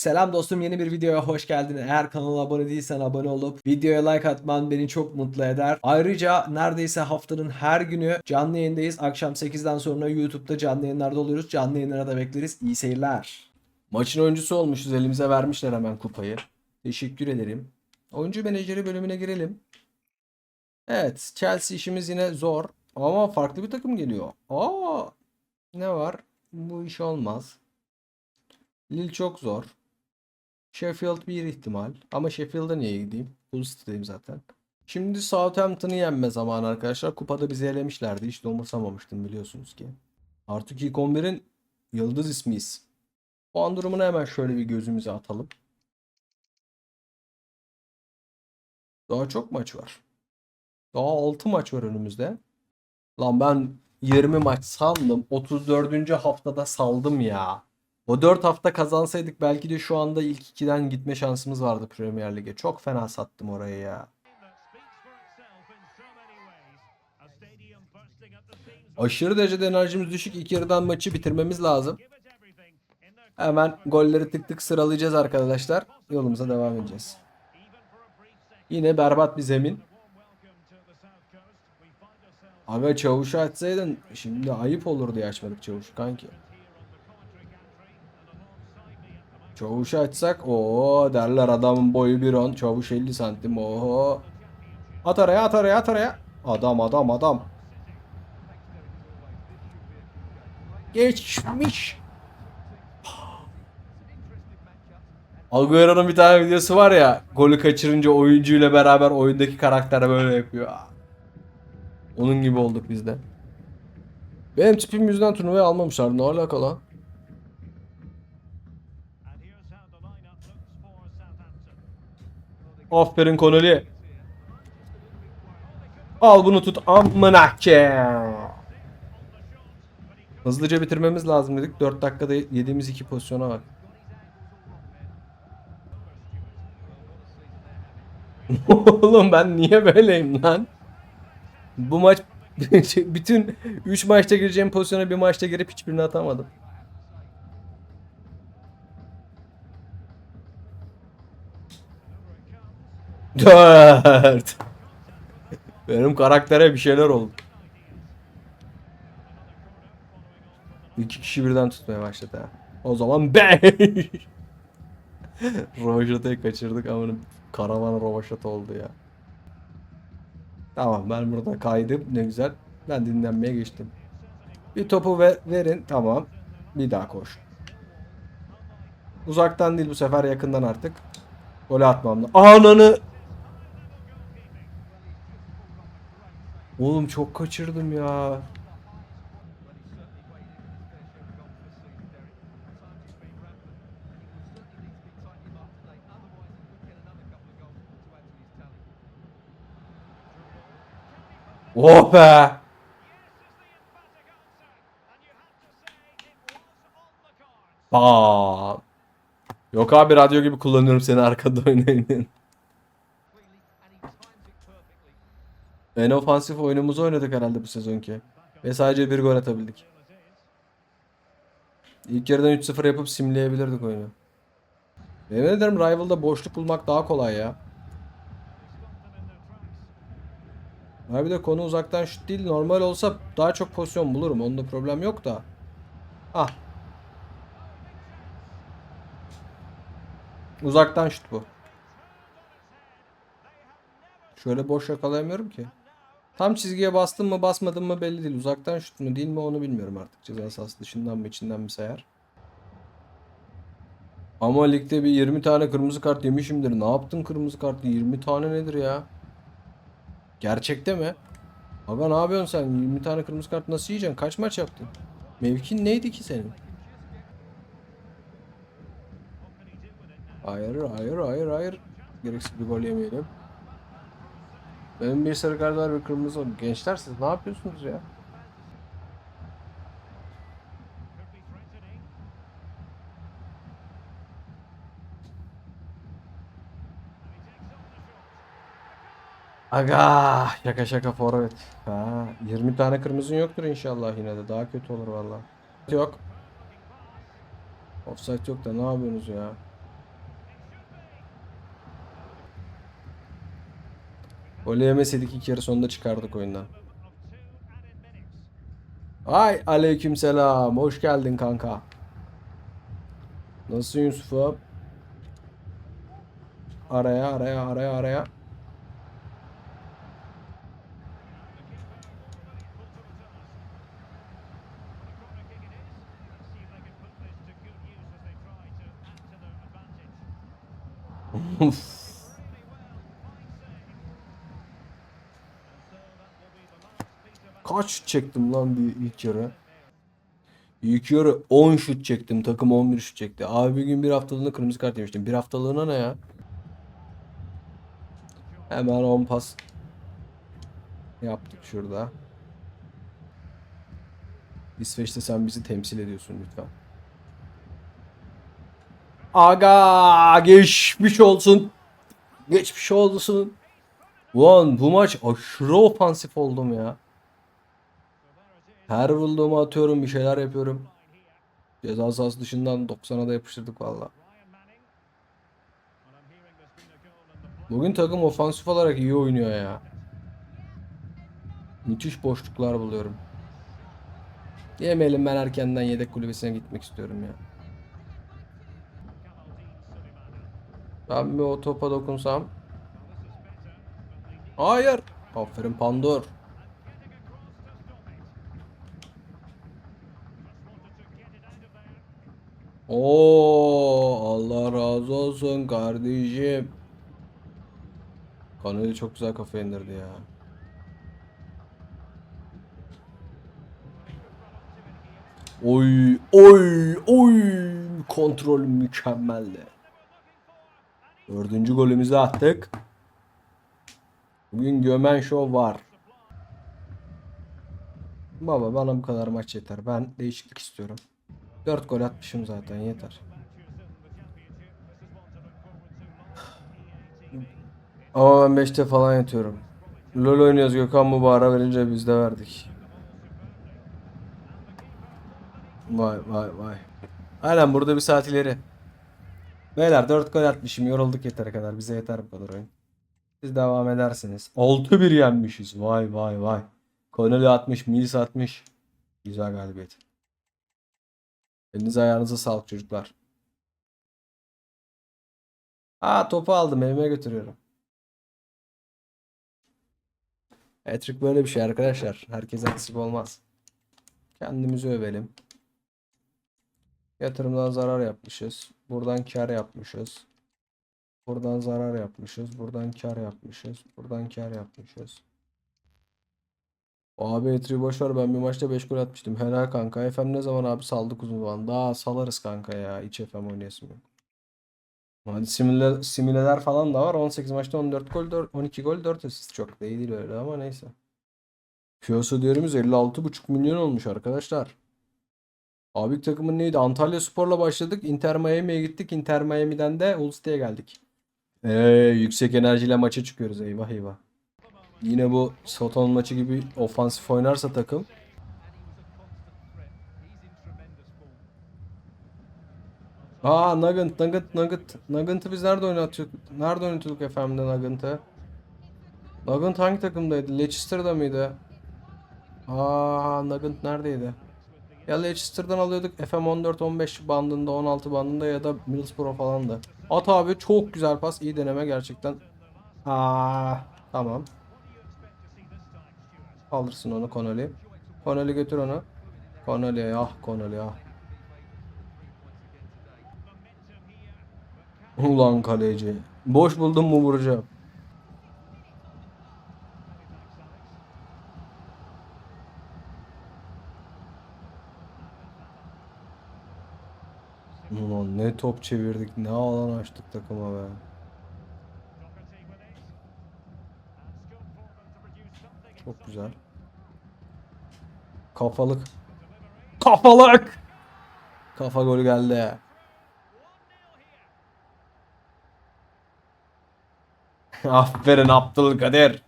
Selam dostum yeni bir videoya hoş geldin. Eğer kanala abone değilsen abone olup videoya like atman beni çok mutlu eder. Ayrıca neredeyse haftanın her günü canlı yayındayız. Akşam 8'den sonra YouTube'da canlı yayınlarda oluyoruz. Canlı yayınlara da bekleriz. İyi seyirler. Maçın oyuncusu olmuşuz. Elimize vermişler hemen kupayı. Teşekkür ederim. Oyuncu menajeri bölümüne girelim. Evet, Chelsea işimiz yine zor ama farklı bir takım geliyor. Aa, ne var? Bu iş olmaz. Lille çok zor. Sheffield bir ihtimal. Ama Sheffield'a niye gideyim? Hull City'deyim zaten. Şimdi Southampton'ı yenme zamanı arkadaşlar. Kupada bizi elemişlerdi. Hiç de umursamamıştım biliyorsunuz ki. Artık ilk 11'in yıldız ismiyiz. Puan durumuna hemen şöyle bir gözümüze atalım. Daha çok maç var. Daha 6 maç var önümüzde. Lan ben 20 maç sandım. 34. haftada saldım ya. O 4 hafta kazansaydık belki de şu anda ilk 2'den gitme şansımız vardı Premier Lig'e. Çok fena sattım orayı ya. Aşırı derecede enerjimiz düşük. İlk yarıdan maçı bitirmemiz lazım. Hemen golleri tık tık sıralayacağız arkadaşlar. Yolumuza devam edeceğiz. Yine berbat bir zemin. Aga çavuşu açsaydın şimdi ayıp olur diye açmadık çavuşu kanki. Çavuşu açsak o derler adamın boyu 1.10 çavuş 50 santim oho. At araya at araya at araya. Adam adam adam. Geçmiş. Agüero'nun bir tane videosu var ya golü kaçırınca oyuncuyla beraber oyundaki karakter böyle yapıyor. Onun gibi olduk biz de. Benim tipim yüzünden turnuvayı almamışlar. Ne alaka lan? Aferin Konoli. Al bunu tut amına ke. Hızlıca bitirmemiz lazım dedik. 4 dakikada yediğimiz iki pozisyona bak. Oğlum ben niye böyleyim lan? Bu maç bütün 3 maçta gireceğim pozisyona bir maçta girip hiçbirini atamadım. Dört. Benim karaktere bir şeyler oldu. İki kişi birden tutmaya başladı ha. O zaman 5. Rovaşata'yı kaçırdık ama karavan rovaşata oldu ya. Tamam ben burada kaydım ne güzel. Ben dinlenmeye geçtim. Bir topu ve verin tamam. Bir daha koş. Uzaktan değil bu sefer yakından artık. Gol atmam lazım. Ananı Oğlum çok kaçırdım ya. Oh be. Aa. Yok abi radyo gibi kullanıyorum seni arkada oynayın. En ofansif oyunumuzu oynadık herhalde bu sezonki. Ve sadece bir gol atabildik. İlk yarıdan 3-0 yapıp simleyebilirdik oyunu. Yemin ederim Rival'da boşluk bulmak daha kolay ya. Abi de konu uzaktan şut değil. Normal olsa daha çok pozisyon bulurum. Onda problem yok da. Ah. Uzaktan şut bu. Şöyle boş yakalayamıyorum ki. Tam çizgiye bastım mı basmadım mı belli değil. Uzaktan şut mu değil mi onu bilmiyorum artık. Ceza sahası dışından mı içinden mi sayar. Ama ligde bir 20 tane kırmızı kart yemişimdir. Ne yaptın kırmızı kartı? 20 tane nedir ya? Gerçekte mi? Aga ne yapıyorsun sen? 20 tane kırmızı kart nasıl yiyeceksin? Kaç maç yaptın? Mevkin neydi ki senin? Hayır, hayır, hayır, hayır. Gereksiz bir gol yemeyelim. Benim bir sarı kart var bir kırmızı var. Gençler siz ne yapıyorsunuz ya? Aga şaka şaka forvet. Ha 20 tane kırmızın yoktur inşallah yine de daha kötü olur valla. Yok. Offside yok da ne yapıyorsunuz ya? Golü yemeseydik ilk yarı sonunda çıkardık oyundan. Ay aleykümselam. Hoş geldin kanka. Nasılsın Yusuf'um? Araya araya araya araya. Kaç şut çektim lan bir ilk yarı? İlk yarı 10 şut çektim. Takım 11 şut çekti. Abi bir gün bir haftalığına kırmızı kart yemiştim. Bir haftalığına ne ya? Hemen 10 pas yaptık şurada. İsveç'te sen bizi temsil ediyorsun lütfen. Aga geçmiş olsun. Geçmiş olsun. Ulan bu maç aşırı ofansif oldum ya. Her vurduğumu atıyorum bir şeyler yapıyorum. Ceza sahası dışından 90'a da yapıştırdık valla. Bugün takım ofansif olarak iyi oynuyor ya. Müthiş boşluklar buluyorum. Yemeyelim ben erkenden yedek kulübesine gitmek istiyorum ya. Ben bir o topa dokunsam. Hayır. Aferin Pandor. Oo Allah razı olsun kardeşim. Kanali çok güzel kafa indirdi ya. Oy oy oy kontrol mükemmeldi. Dördüncü golümüzü attık. Bugün Gömen Show var. Baba bana bu kadar maç yeter. Ben değişiklik istiyorum. 4 gol atmışım zaten yeter. Ama ben 5'te falan yatıyorum. LoL oynuyoruz Gökhan bu ara verince biz de verdik. Vay vay vay. Aynen burada bir saat ileri. Beyler 4 gol atmışım yorulduk yeter kadar bize yeter bu kadar oyun. Siz devam edersiniz. 6-1 yenmişiz. Vay vay vay. Connelly atmış, Mills atmış. Güzel galibiyet. Elinize ayağınıza sağlık çocuklar. Aa topu aldım evime götürüyorum. Hattrick böyle bir şey arkadaşlar. Herkese nasip olmaz. Kendimizi övelim. Yatırımdan zarar yapmışız. Buradan kar yapmışız. Buradan zarar yapmışız. Buradan kar yapmışız. Buradan kar yapmışız. Abi Etri boş ver ben bir maçta 5 gol atmıştım. Helal kanka. FM ne zaman abi saldık uzun zaman. Daha salarız kanka ya. İç FM oynayasım yok. Hadi simüle, simüleler falan da var. 18 maçta 14 gol, 4, 12 gol, 4 asist. Çok iyi değil öyle ama neyse. Piyasa değerimiz 56,5 milyon olmuş arkadaşlar. Abi takımın neydi? Antalya Spor'la başladık. Inter Miami'ye gittik. Inter Miami'den de Ulste'ye geldik. Ee, yüksek enerjiyle maça çıkıyoruz. Eyvah eyvah. Yine bu Soton maçı gibi ofansif oynarsa takım. Aa Nugget, Nugget, Nugget. Nugget'ı biz nerede oynatıyorduk? Nerede oynatıyorduk efendim Nugget'ı? Nugget hangi takımdaydı? Leicester'da mıydı? Aa Nugget neredeydi? Ya Leicester'dan alıyorduk FM 14-15 bandında 16 bandında ya da Middlesbrough falan da. At abi çok güzel pas iyi deneme gerçekten. Aa tamam. Alırsın onu Connolly. Connolly götür onu. Connolly ah Connolly ah. Ulan kaleci. Boş buldum mu vuracağım. Ulan ne top çevirdik ne alan açtık takıma be. Çok güzel. Kafalık. Kafalık. Kafa golü geldi. Aferin Abdülkadir.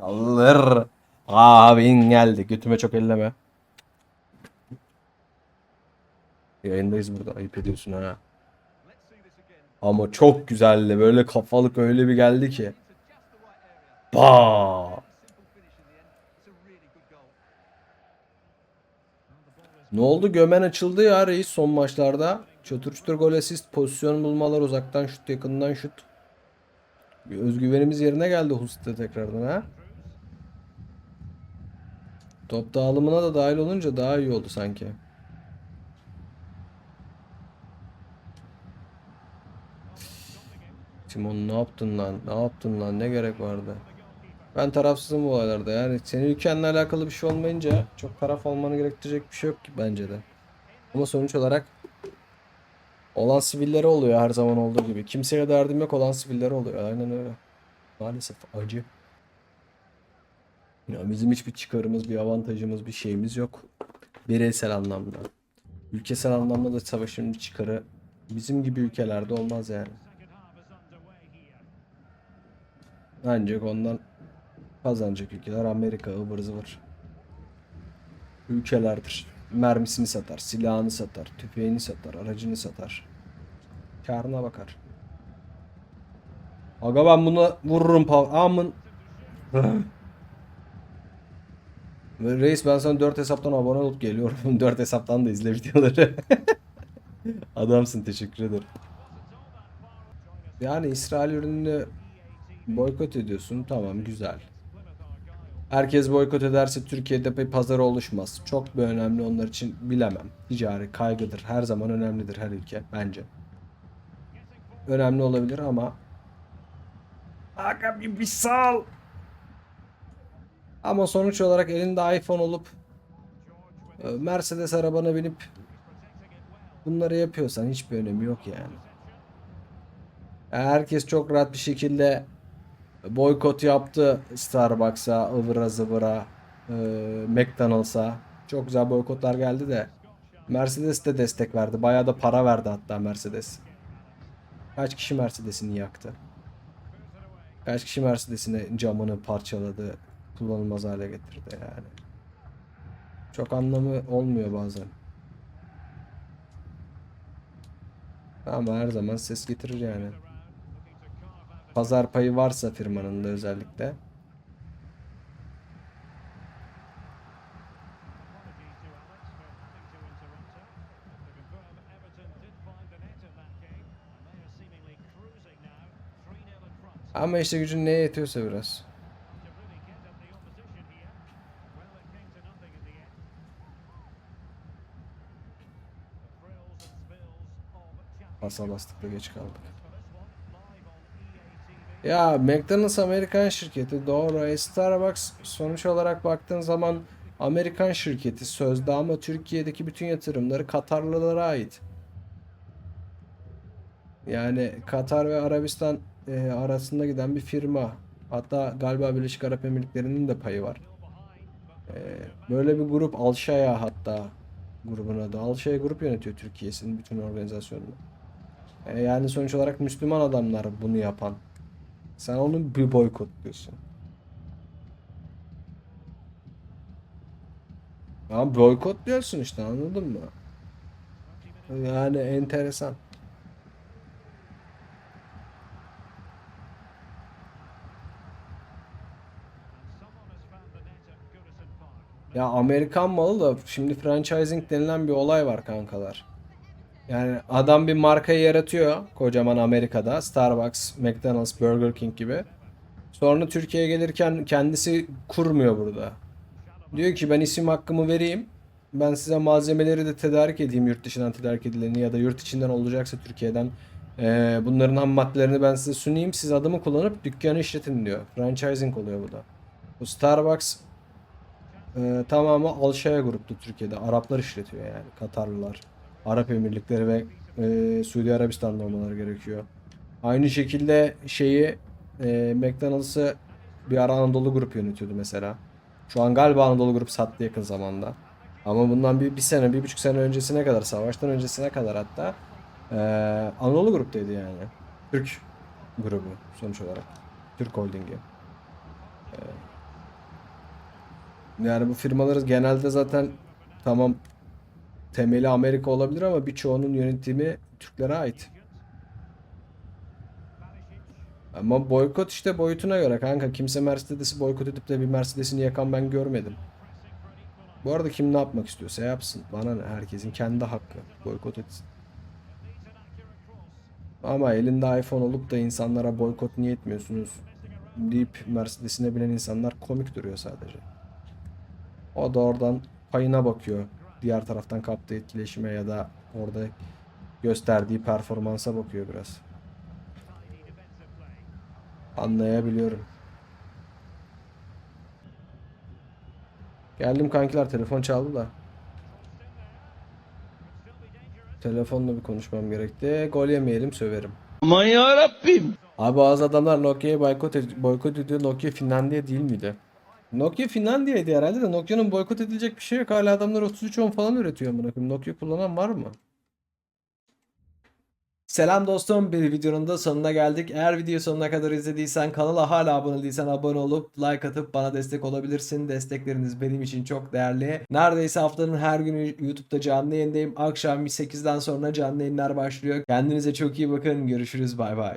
Alır. Abin geldi. Götüme çok elleme. Yayındayız burada. Ayıp ediyorsun ha. Ama çok güzeldi. Böyle kafalık öyle bir geldi ki. Ba. Ne oldu? Gömen açıldı ya reis son maçlarda. Çatır çutur gol asist, pozisyon bulmalar, uzaktan şut, yakından şut. Bir özgüvenimiz yerine geldi Hust'ta tekrardan ha. Top dağılımına da dahil olunca daha iyi oldu sanki. Timon ne yaptın lan? Ne yaptın lan? Ne gerek vardı? Ben tarafsızım bu olaylarda. Yani senin ülkenle alakalı bir şey olmayınca çok taraf olmanı gerektirecek bir şey yok ki bence de. Ama sonuç olarak olan sivilleri oluyor her zaman olduğu gibi. Kimseye derdim yok olan sivilleri oluyor. Aynen öyle. Maalesef acı. Ya bizim hiçbir çıkarımız, bir avantajımız, bir şeyimiz yok. Bireysel anlamda. Ülkesel anlamda da savaşın bir çıkarı bizim gibi ülkelerde olmaz yani. Ancak ondan kazanacak ülkeler Amerika ıvır zıvır. Ülkelerdir. Mermisini satar, silahını satar, tüfeğini satar, aracını satar. Karına bakar. Aga ben buna vururum pav... Amın. Reis ben sana 4 hesaptan abone olup geliyorum. 4 hesaptan da izle videoları. Adamsın teşekkür ederim. Yani İsrail ürününü boykot ediyorsun. Tamam güzel. Herkes boykot ederse Türkiye'de bir pazar oluşmaz. Çok bir önemli onlar için bilemem. Ticari kaygıdır. Her zaman önemlidir her ülke bence. Önemli olabilir ama Aga bir, bir sal. Ama sonuç olarak elinde iPhone olup e, Mercedes arabana binip bunları yapıyorsan hiçbir önemi yok yani. Yani herkes çok rahat bir şekilde boykot yaptı Starbucks'a, ıvıra zıvıra, e, McDonald's'a. Çok güzel boykotlar geldi de Mercedes de destek verdi. Bayağı da para verdi hatta Mercedes. Kaç kişi Mercedes'ini yaktı? Kaç kişi Mercedes'ine camını parçaladı, kullanılmaz hale getirdi yani. Çok anlamı olmuyor bazen. Ama her zaman ses getirir yani. Pazar payı varsa firmanın da özellikle. Ama işte gücün neye yetiyorsa biraz. Masa bastıkla geç kaldık. Ya McDonald's Amerikan şirketi doğru. E, Starbucks sonuç olarak baktığın zaman Amerikan şirketi sözde ama Türkiye'deki bütün yatırımları Katarlılara ait. Yani Katar ve Arabistan e, arasında giden bir firma. Hatta galiba Birleşik Arap Emirlikleri'nin de payı var. E, böyle bir grup Alşaya hatta grubun adı. Alşaya grup yönetiyor Türkiye'sinin bütün organizasyonunu. E, yani sonuç olarak Müslüman adamlar bunu yapan. Sen onu bir boykotluyorsun. Ya boykotluyorsun işte anladın mı? Yani enteresan. Ya Amerikan malı da şimdi franchising denilen bir olay var kankalar. Yani adam bir markayı yaratıyor kocaman Amerika'da. Starbucks, McDonald's, Burger King gibi. Sonra Türkiye'ye gelirken kendisi kurmuyor burada. Diyor ki ben isim hakkımı vereyim. Ben size malzemeleri de tedarik edeyim yurt dışından tedarik edileni ya da yurt içinden olacaksa Türkiye'den. Ee, bunların ham maddelerini ben size sunayım. Siz adımı kullanıp dükkanı işletin diyor. Franchising oluyor bu da. Bu Starbucks e, tamamı Alşaya gruptu Türkiye'de. Araplar işletiyor yani. Katarlılar. Arap Emirlikleri ve e, Suudi Arabistan'da olmaları gerekiyor. Aynı şekilde şeyi e, McDonald's'ı bir ara Anadolu Grup yönetiyordu mesela. Şu an galiba Anadolu Grup sattı yakın zamanda. Ama bundan bir, bir sene, bir buçuk sene öncesine kadar, savaştan öncesine kadar hatta e, Anadolu Grup'taydı yani. Türk grubu sonuç olarak. Türk Holding'i. E, yani bu firmaları genelde zaten tamam temeli Amerika olabilir ama birçoğunun yönetimi Türklere ait. Ama boykot işte boyutuna göre kanka. Kimse Mercedes'i boykot edip de bir Mercedes'ini yakan ben görmedim. Bu arada kim ne yapmak istiyorsa yapsın. Bana ne herkesin kendi hakkı. Boykot etsin. Ama elinde iPhone olup da insanlara boykot niye etmiyorsunuz deyip Mercedes'ine binen insanlar komik duruyor sadece. O da oradan payına bakıyor. Diğer taraftan kaptığı etkileşime ya da orada gösterdiği performansa bakıyor biraz. Anlayabiliyorum. Geldim kankiler telefon çaldı da. Telefonla bir konuşmam gerekti. Gol yemeyelim söverim. Aman ya Rabbim. Abi bazı adamlar Nokia'yı boykot, boykot ediyor. Nokia Finlandiya değil miydi? Nokia Finlandiya'ydı herhalde de Nokia'nın boykot edilecek bir şey yok. Hala adamlar 3310 falan üretiyor amına koyayım. Nokia kullanan var mı? Selam dostum. Bir videonun da sonuna geldik. Eğer video sonuna kadar izlediysen kanala hala abone değilsen abone olup like atıp bana destek olabilirsin. Destekleriniz benim için çok değerli. Neredeyse haftanın her günü YouTube'da canlı yayındayım. Akşam 8'den sonra canlı yayınlar başlıyor. Kendinize çok iyi bakın. Görüşürüz. Bay bay.